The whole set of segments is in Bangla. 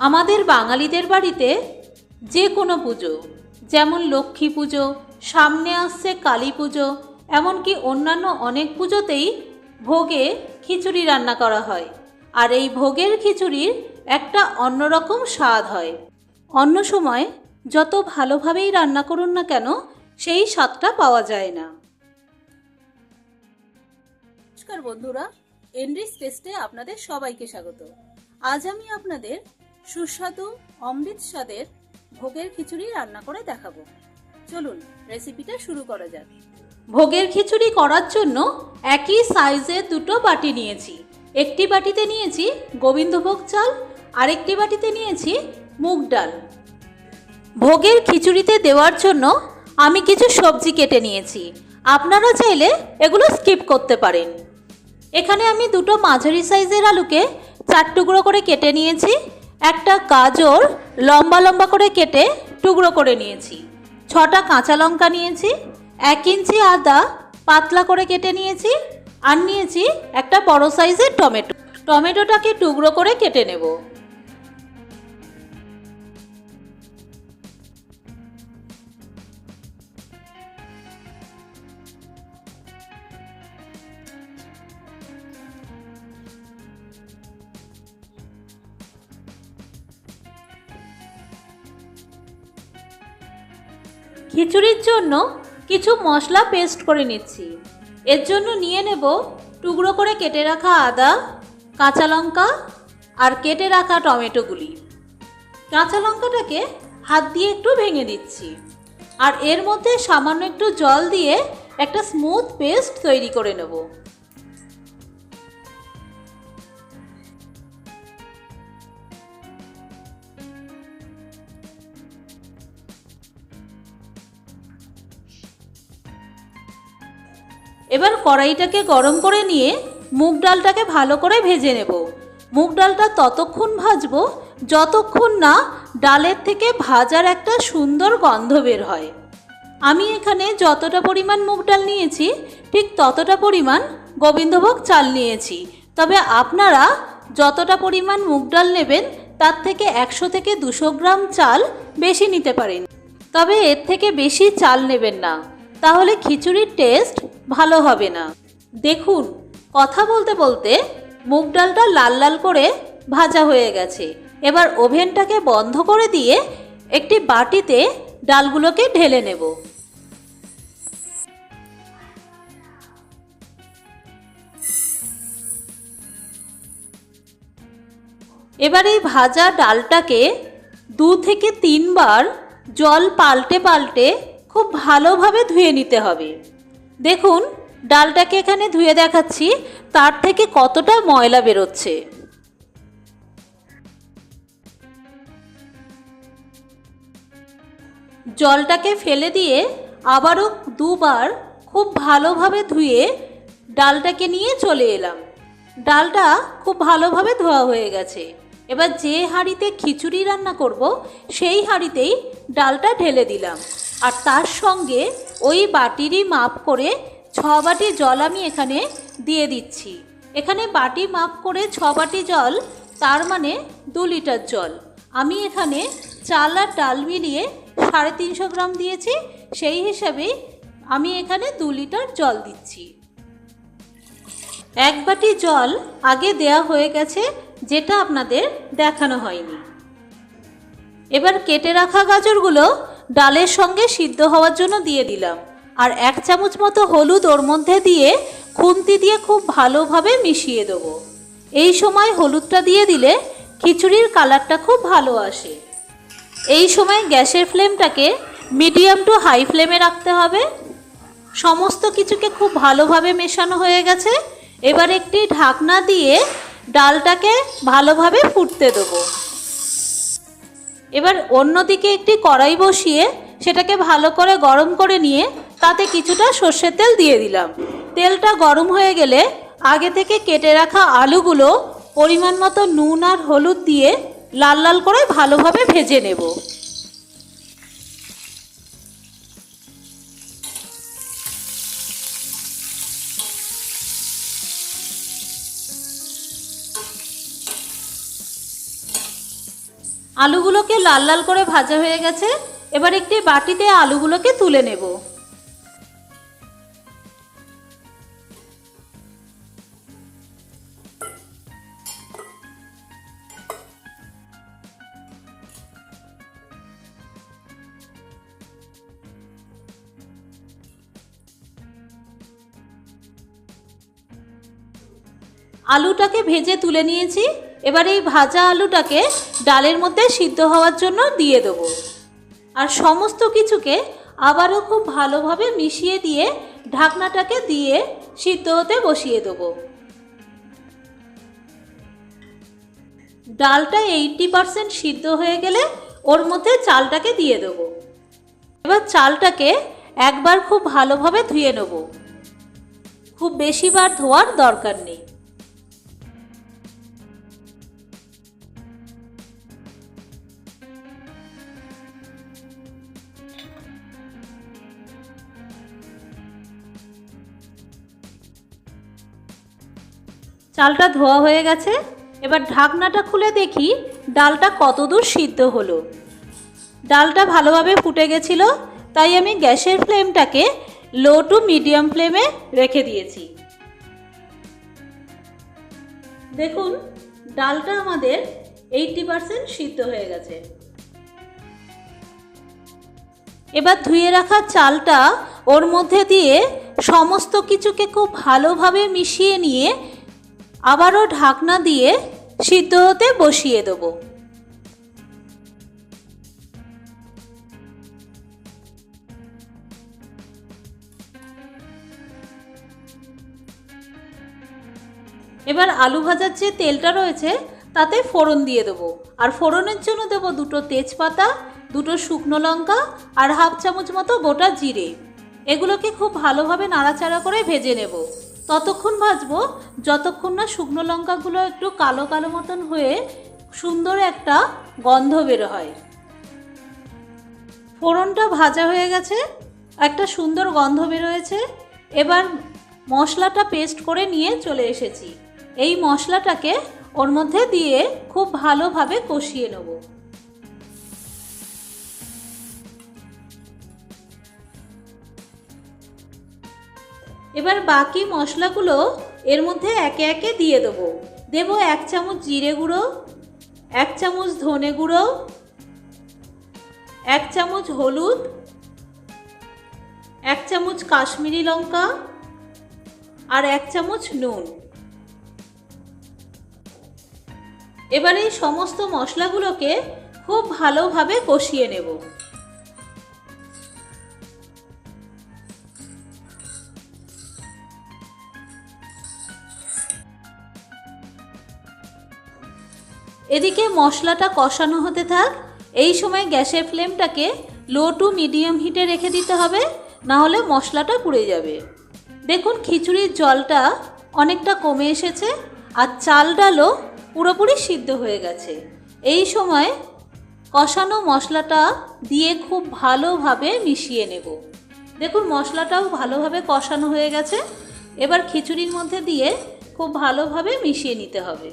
আমাদের বাঙালিদের বাড়িতে যে কোনো পুজো, যেমন লক্ষ্মী পুজো, সামনে আসছে কালী পুজো, এমনকি অন্যান্য অনেক পুজোতেই ভোগে খিচুড়ি রান্না করা হয়। আর এই ভোগের খিচুড়ির একটা অন্যরকম স্বাদ হয়। অন্য সময় যত ভালোভাবেই রান্না করুন না কেন, সেই স্বাদটা পাওয়া যায় না। নমস্কার বন্ধুরা, এনরিস টেস্টে আপনাদের সবাইকে স্বাগত। আজ আমি আপনাদের সুস্বাদু অমৃত স্বাদের ভোগের খিচুড়ি রান্না করে দেখাবো। চলুন রেসিপিটা শুরু করা যাক। ভোগের খিচুড়ি করার জন্য একই সাইজের দুটো বাটি নিয়েছি। একটি বাটিতে নিয়েছি গোবিন্দভোগ চাল, আরেকটি বাটিতে নিয়েছি মুগ ডাল। ভোগের খিচুড়িতে দেওয়ার জন্য আমি কিছু সবজি কেটে নিয়েছি। আপনারা চাইলে এগুলো স্কিপ করতে পারেন। এখানে আমি দুটো মাঝারি সাইজের আলুকে চার টুকরো করে কেটে নিয়েছি। একটা গাজর লম্বা লম্বা করে কেটে টুকরো করে নিয়েছি। ছটা কাঁচা লঙ্কা নিয়েছি, এক ইঞ্চি আদা পাতলা করে কেটে নিয়েছি আর নিয়েছি একটা বড় সাইজের টমেটো। টমেটোটাকে টুকরো করে কেটে নেব। খিচুড়ির জন্য কিছু মশলা পেস্ট করে নিচ্ছি। এর জন্য নিয়ে নেব টুকরো করে কেটে রাখা আদা, কাঁচা লঙ্কা আর কেটে রাখা টমেটোগুলি কাঁচা লঙ্কাটাকে হাত দিয়ে একটু ভেঙে দিচ্ছি আর এর মধ্যে সামান্য একটু জল দিয়ে একটা স্মুথ পেস্ট তৈরি করে নেব। কড়াইটাকে গরম করে নিয়ে মুগ ডালটাকে ভালো করে ভেজে নেব। মুগ ডালটা ততক্ষণ ভাজব যতক্ষণ না ডালের থেকে ভাজার একটা সুন্দর গন্ধ বের হয়। আমি এখানে যতটা পরিমাণ মুগ ডাল নিয়েছি, ঠিক ততটা পরিমাণ গোবিন্দভোগ চাল নিয়েছি। তবে আপনারা যতটা পরিমাণ মুগ ডাল নেবেন, তার থেকে একশো থেকে দুশো গ্রাম চাল বেশি নিতে পারেন। তবে এর থেকে বেশি চাল নেবেন না। তাহলে খিচুড়ির টেস্ট ভালো হবে না। দেখুন, কথা বলতে বলতে মুগ ডালটা লাল লাল করে ভাজা হয়ে গেছে। এবার ওভেনটাকে বন্ধ করে দিয়ে একটি বাটিতে ডালগুলোকে ঢেলে নেব। এবার এই ভাজা ডালটাকে দু থেকে তিনবার জল পাল্টে পাল্টে খুব ভালোভাবে ধুয়ে নিতে হবে। দেখুন, ডালটাকে এখানে ধুয়ে দেখাচ্ছি, তার থেকে কতটা ময়লা বেরোচ্ছে। জলটাকে ফেলে দিয়ে আবারও দুবার খুব ভালোভাবে ধুয়ে ডালটাকে নিয়ে চলে এলাম। ডালটা খুব ভালোভাবে ধোয়া হয়ে গেছে। এবার যে হাঁড়িতে খিচুড়ি রান্না করব, সেই হাঁড়িতেই ডালটা ঢেলে দিলাম। আর তার সঙ্গে ওই বাটিরই মাপ করে ছ বাটি জল আমি এখানে দিয়ে দিচ্ছি। এখানে বাটি মাপ করে ছ বাটি জল, তার মানে দু লিটার জল। আমি এখানে চাল আর ডাল মিলিয়ে সাড়ে তিনশো গ্রাম দিয়েছি, সেই হিসাবেই আমি এখানে দু লিটার জল দিচ্ছি। এক বাটি জল আগে দেয়া হয়ে গেছে, যেটা আপনাদের দেখানো হয়নি। এবার কেটে রাখা গাজরগুলো ডালের সঙ্গে সিদ্ধ হওয়ার জন্য দিয়ে দিলাম। আর এক চামচ মতো হলুদ ওর মধ্যে দিয়ে খুন্তি দিয়ে খুব ভালোভাবে মিশিয়ে দেবো। এই সময় হলুদটা দিয়ে দিলে খিচুড়ির কালারটা খুব ভালো আসে। এই সময় গ্যাসের ফ্লেমটাকে মিডিয়াম টু হাই ফ্লেমে রাখতে হবে। সমস্ত কিছুকে খুব ভালোভাবে মেশানো হয়ে গেছে। এবার একটি ঢাকনা দিয়ে ডালটাকে ভালোভাবে ফুটতে দেবো। এবার অন্যদিকে একটি কড়াই বসিয়ে সেটাকে ভালো করে গরম করে নিয়ে তাতে কিছুটা সর্ষের তেল দিয়ে দিলাম। তেলটা গরম হয়ে গেলে আগে থেকে কেটে রাখা আলুগুলো পরিমাণ মতো নুন আর হলুদ দিয়ে লাল লাল করে ভালোভাবে ভেজে নেব। আলুগুলোকে লাল লাল করে ভাজা হয়ে গেছে। এবার একটি বাটিতে আলুগুলোকে তুলে নেব। আলুটাকে ভেজে তুলে নিয়েছি। এবার এই ভাজা আলুটাকে ডালের মধ্যে সিদ্ধ হওয়ার জন্য দিয়ে দেবো। আর সমস্ত কিছুকে আবারও খুব ভালোভাবে মিশিয়ে দিয়ে ঢাকনাটাকে দিয়ে সিদ্ধ হতে বসিয়ে দেবো। ডালটা এইটটি পারসেন্ট সিদ্ধ হয়ে গেলে ওর মধ্যে চালটাকে দিয়ে দেবো। এবার চালটাকে একবার খুব ভালোভাবে ধুয়ে নেব। খুব বেশিবার ধোয়ার দরকার নেই। চালটা ধোয়া হয়ে গেছে। এবার ঢাকনাটা খুলে দেখি ডালটা কতদূর সিদ্ধ হলো। ডালটা ভালোভাবে ফুটে গেছিল, তাই আমি গ্যাসের ফ্লেমটাকে লো টু মিডিয়াম ফ্লেমে রেখে দিয়েছি। দেখুন, ডালটা আমাদের এইটটি পারসেন্ট সিদ্ধ হয়ে গেছে। এবার ধুয়ে রাখা চালটা ওর মধ্যে দিয়ে সমস্ত কিছুকে খুব ভালোভাবে মিশিয়ে নিয়ে আবারও ঢাকনা দিয়ে সিদ্ধ হতে বসিয়ে দেবো। এবার আলু ভাজার যে তেলটা রয়েছে, তাতে ফোড়ন দিয়ে দেবো। আর ফোড়নের জন্য দেবো দুটো তেজপাতা, দুটো শুকনো লঙ্কা আর হাফ চামচ মতো গোটা জিরে। এগুলোকে খুব ভালোভাবে নাড়াচাড়া করে ভেজে নেব। ততক্ষণ ভাজবো, যতক্ষণ না শুকনো লঙ্কাগুলো একটু কালো কালো মতন হয়ে সুন্দর একটা গন্ধ বের হয়। ফোড়নটা ভাজা হয়ে গেছে, একটা সুন্দর গন্ধ বেরোয়েছে এবার মশলাটা পেস্ট করে নিয়ে চলে এসেছি। এই মশলাটাকে ওর মধ্যে দিয়ে খুব ভালোভাবে কষিয়ে নেব। এবার বাকি মশলাগুলো এর মধ্যে একে একে দিয়ে দেবো। দেবো এক চামচ জিরে গুঁড়ো, এক চামচ ধনে গুঁড়ো, এক চামচ হলুদ, এক চামচ কাশ্মীরি লঙ্কা আর এক চামচ নুন। এবার এই সমস্ত মশলাগুলোকে খুব ভালোভাবে কষিয়ে নেব। এদিকে মশলাটা কষানো হতে থাক। এই সময় গ্যাসের ফ্লেমটাকে লো টু মিডিয়াম হিটে রেখে দিতে হবে, না হলে মশলাটা পুড়ে যাবে। দেখুন, খিচুড়ির জলটা অনেকটা কমে এসেছে আর চাল ডালও পুরোপুরি সিদ্ধ হয়ে গেছে। এই সময় কষানো মশলাটা দিয়ে খুব ভালোভাবে মিশিয়ে নেব। দেখুন, মশলাটাও ভালোভাবে কষানো হয়ে গেছে। এবার খিচুড়ির মধ্যে দিয়ে খুব ভালোভাবে মিশিয়ে নিতে হবে।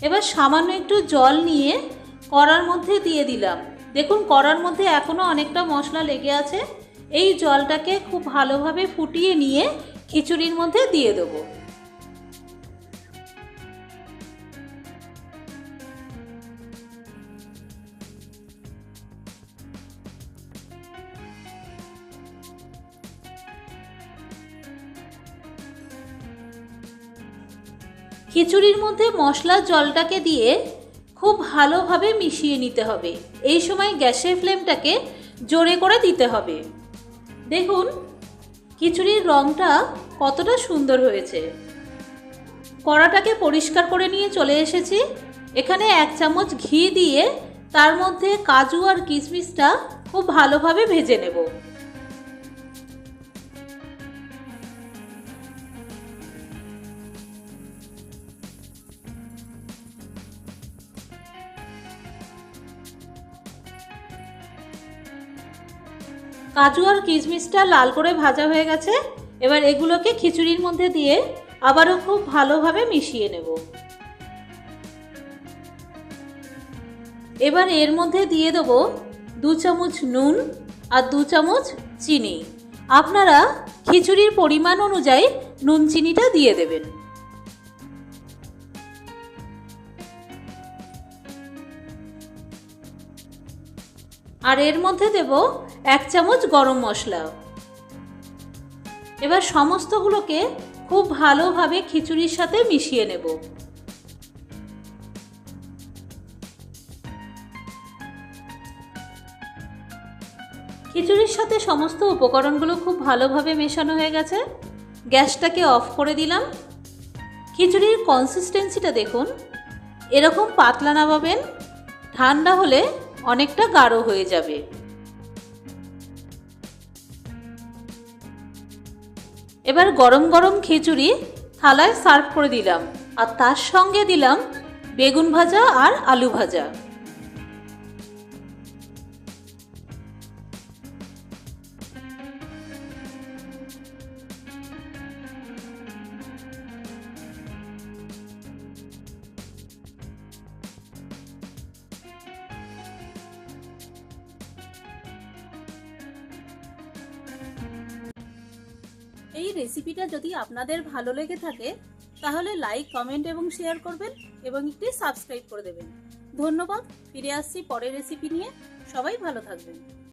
এবার সামান্য একটু জল নিয়ে কড়ার মধ্যে দিয়ে দিলাম। দেখুন, কড়ার মধ্যে এখনও অনেকটা মশলা লেগে আছে। এই জলটাকে খুব ভালোভাবে ফুটিয়ে নিয়ে খিচুড়ির মধ্যে দিয়ে দেবো। খিচুড়ির মধ্যে মশলার জলটাকে দিয়ে খুব ভালোভাবে মিশিয়ে নিতে হবে। এই সময় গ্যাসের ফ্লেমটাকে জোরে করে দিতে হবে। দেখুন, খিচুড়ির রঙটা কতটা সুন্দর হয়েছে। কড়াটাকে পরিষ্কার করে নিয়ে চলে এসেছি। এখানে এক চামচ ঘি দিয়ে তার মধ্যে কাজু আর কিশমিশটা খুব ভালোভাবে ভেজে নেব। কাজু আর কিশমিশটা লাল করে ভাজা হয়ে গেছে। এবার এগুলোকে খিচুড়ির মধ্যে দিয়ে আবারও খুব ভালোভাবে মিশিয়ে নেব। এবার এর মধ্যে দিয়ে দেবো দু চামচ নুন আর দু চামচ চিনি। আপনারা খিচুড়ির পরিমাণ অনুযায়ী নুন চিনিটা দিয়ে দেবেন। আর এর মধ্যে দেব এক চামচ গরম মশলা। এবার সমস্তগুলোকে খুব ভালোভাবে খিচুড়ির সাথে মিশিয়ে নেব। খিচুড়ির সাথে সমস্ত উপকরণগুলো খুব ভালোভাবে মেশানো হয়ে গেছে। গ্যাসটাকে অফ করে দিলাম। খিচুড়ির কনসিস্টেন্সিটা দেখুন। এরকম পাতলা নামাবেন ঠান্ডা হলে অনেকটা গাঢ় হয়ে যাবে। এবার গরম গরম খিচুড়ি থালায় সার্ভ করে দিলাম। আর তার সঙ্গে দিলাম বেগুন ভাজা আর আলু ভাজা। এই রেসিপিটা যদি আপনাদের ভালো লেগে থাকে, তাহলে লাইক কমেন্ট এবং শেয়ার করবেন এবং একটি সাবস্ক্রাইব করে দেবেন। ধন্যবাদ, ফিরে আসছি পরের রেসিপি নিয়ে। সবাই ভালো থাকবেন।